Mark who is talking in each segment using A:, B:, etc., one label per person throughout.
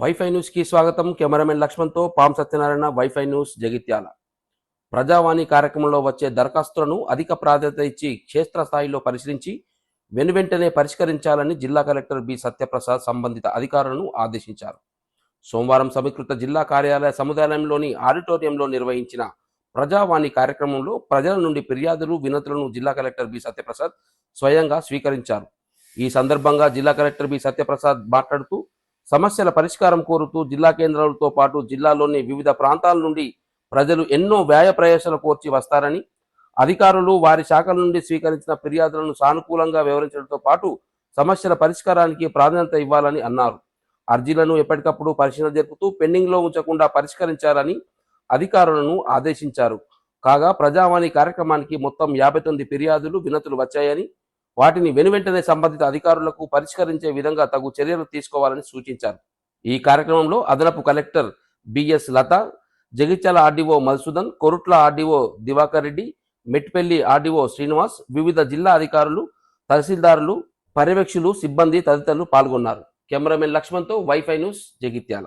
A: Wifi న్యూస్కి స్వాగతం. Cameraman లక్ష్మణ్తో పాం సత్యనారాయణ వైఫై న్యూస్ జగిత్యాల. ప్రజావాణి కార్యక్రమంలో వచ్చే దరఖాస్తులను అధిక ప్రాధాన్యత ఇచ్చి క్షేత్రస్థాయిలో పరిశీలించి వెనువెంటనే పరిష్కరించాలని జిల్లా కలెక్టర్ బి సత్యప్రసాద్ సంబంధిత అధికారులను ఆదేశించారు. సోమవారం సమీకృత జిల్లా కార్యాలయ సముదాయంలోని ఆడిటోరియంలో నిర్వహించిన ప్రజావాణి కార్యక్రమంలో ప్రజల నుండి ఫిర్యాదులు వినతులను జిల్లా కలెక్టర్ బి సత్యప్రసాద్ స్వయంగా స్వీకరించారు. ఈ సందర్భంగా జిల్లా కలెక్టర్ బి సత్యప్రసాద్ మాట్లాడుతూ సమస్యల పరిష్కారం కోరుతూ జిల్లా కేంద్రాలతో పాటు జిల్లాలోని వివిధ ప్రాంతాల నుండి ప్రజలు ఎన్నో వ్యయ ప్రయాసాలు కోర్చి వస్తారని అధికారులు వారి శాఖల నుండి స్వీకరించిన ఫిర్యాదులను సానుకూలంగా వివరించడంతో పాటు సమస్యల పరిష్కారానికి ప్రాధాన్యత ఇవ్వాలని అన్నారు. అర్జీలను ఎప్పటికప్పుడు పరిశీలన జరుపుతూ పెండింగ్లో ఉంచకుండా పరిష్కరించాలని అధికారులను ఆదేశించారు. కాగా ప్రజావాణి కార్యక్రమానికి మొత్తం యాభై తొమ్మిది ఫిర్యాదులు వినతులు వచ్చాయని వాటిని వెనువెంటనే సంబంధిత అధికారులకు పరిష్కరించే విధంగా తగు చర్యలు తీసుకోవాలని సూచించారు. ఈ కార్యక్రమంలో అదనపు collector BS Latha Jagtial RDO Madhusudan Korutla RDO Divakar Reddy Metpalli RDO Srinivas వివిధ జిల్లా అధికారులు తహసీల్దారులు పర్యవేక్షకులు సిబ్బంది తదితరులు పాల్గొన్నారు. కెమెరామెన్ లక్ష్మణ్తో wifi news Jagtial.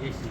B: Same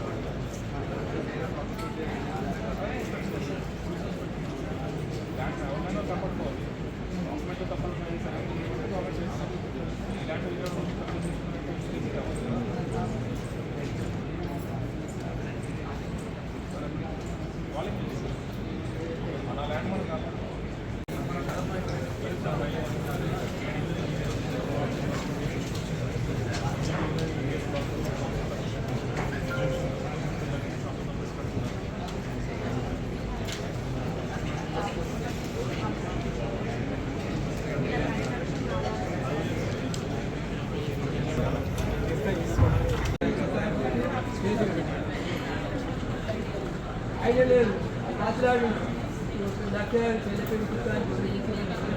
C: Teşekkür ederim. Tatlılar günü. Dakika, TLP Hukuk'tan.